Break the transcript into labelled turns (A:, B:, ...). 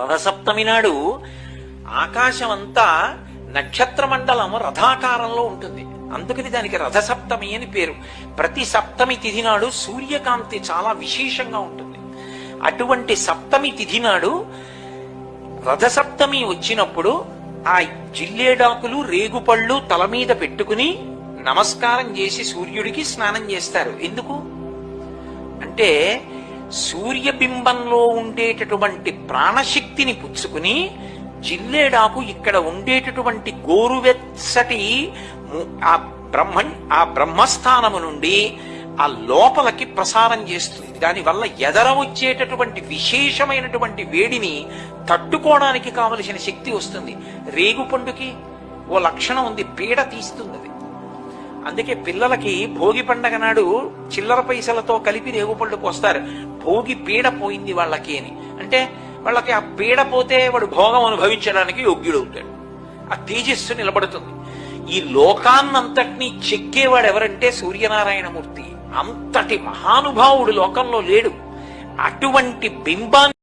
A: రథసప్తమి నాడు ఆకాశం అంతా నక్షత్ర మండలం రథాకారంలో ఉంటుంది. అందుకని దానికి రథసప్తమి అని పేరు. ప్రతి సప్తమి తిథి నాడు సూర్యకాంతి చాలా విశేషంగా ఉంటుంది. అటువంటి సప్తమి తిథి నాడు రథసప్తమి వచ్చినప్పుడు ఆ జిల్లేడాకులు రేగుపళ్ళు తల మీద పెట్టుకుని నమస్కారం చేసి సూర్యుడికి స్నానం చేస్తారు. ఎందుకు? అంటే సూర్యబింబంలో ఉండేటటువంటి ప్రాణశక్తిని పుచ్చుకుని జిల్లేడాకు ఇక్కడ ఉండేటటువంటి గోరువెచ్చటి ఆ బ్రహ్మ ఆ బ్రహ్మస్థానము నుండి ఆ లోపలికి ప్రసారం చేస్తుంది. దానివల్ల ఎదర వచ్చేటటువంటి విశేషమైనటువంటి వేడిని తట్టుకోవడానికి కావలసిన శక్తి వస్తుంది. రేగుపండుకి ఓ లక్షణం ఉంది. పీడ తీస్తుంది అది. అందుకే పిల్లలకి భోగి పండగ నాడు చిల్లర పైసలతో కలిపి రేగుపళ్ళుకు వస్తారు. భోగి పీడ పోయింది వాళ్ళకి అని. అంటే వాళ్ళకి ఆ పీడ పోతే వాడు భోగం అనుభవించడానికి యోగ్యుడవుతాడు ఆ తేజస్సు నిలబడుతుంది. ఈ లోకాన్నంతటినీ చెక్కేవాడు ఎవరంటే సూర్యనారాయణమూర్తి. అంతటి మహానుభావుడు లోకంలో లేడు. అటువంటి బింబాన్ని